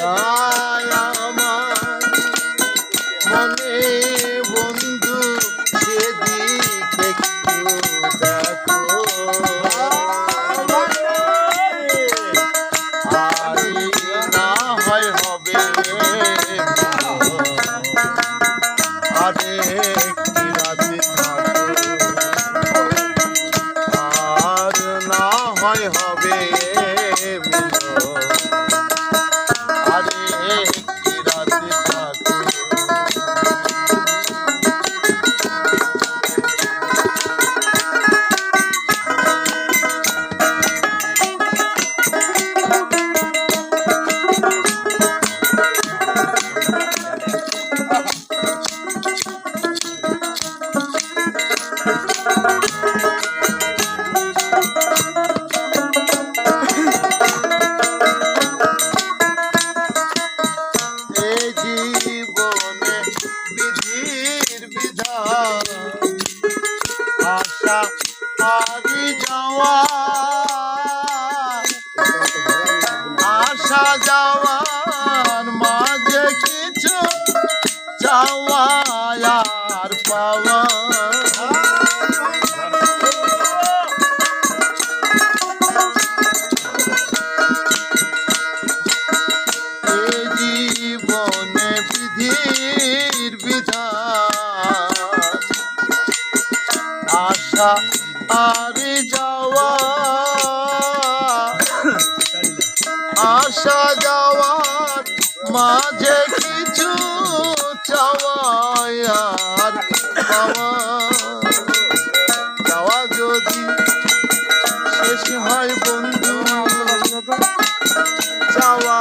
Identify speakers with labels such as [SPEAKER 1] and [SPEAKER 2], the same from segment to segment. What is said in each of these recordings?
[SPEAKER 1] Yeah. বিধান। আশা হারি যাওয়া। আশা যাওয়ার আশা আর যাওয়া। আসা যাওয়ার মাঝে কিছু চাওয়ায় আর যাওয়া যদি শেষ হয় বন্ধু, চাওয়া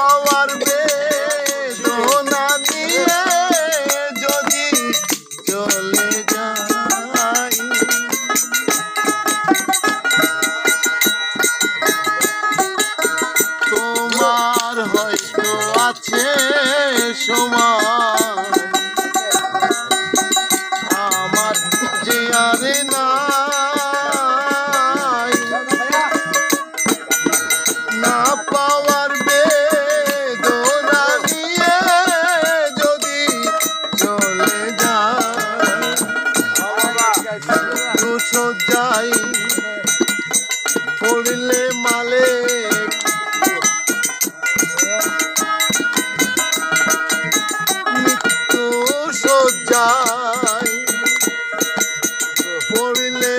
[SPEAKER 1] Oh, what a கோவிலே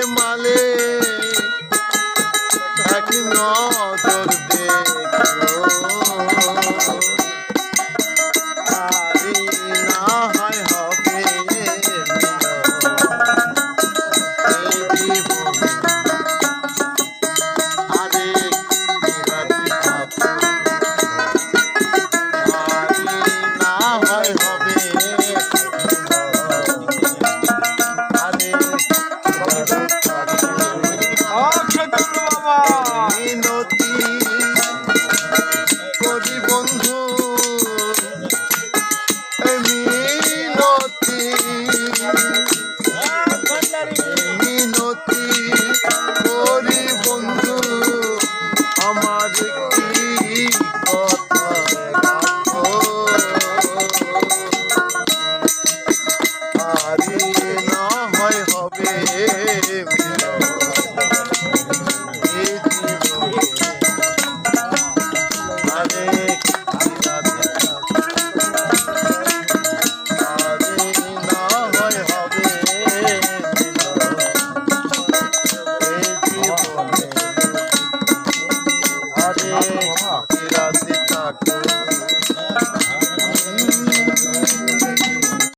[SPEAKER 2] Oh.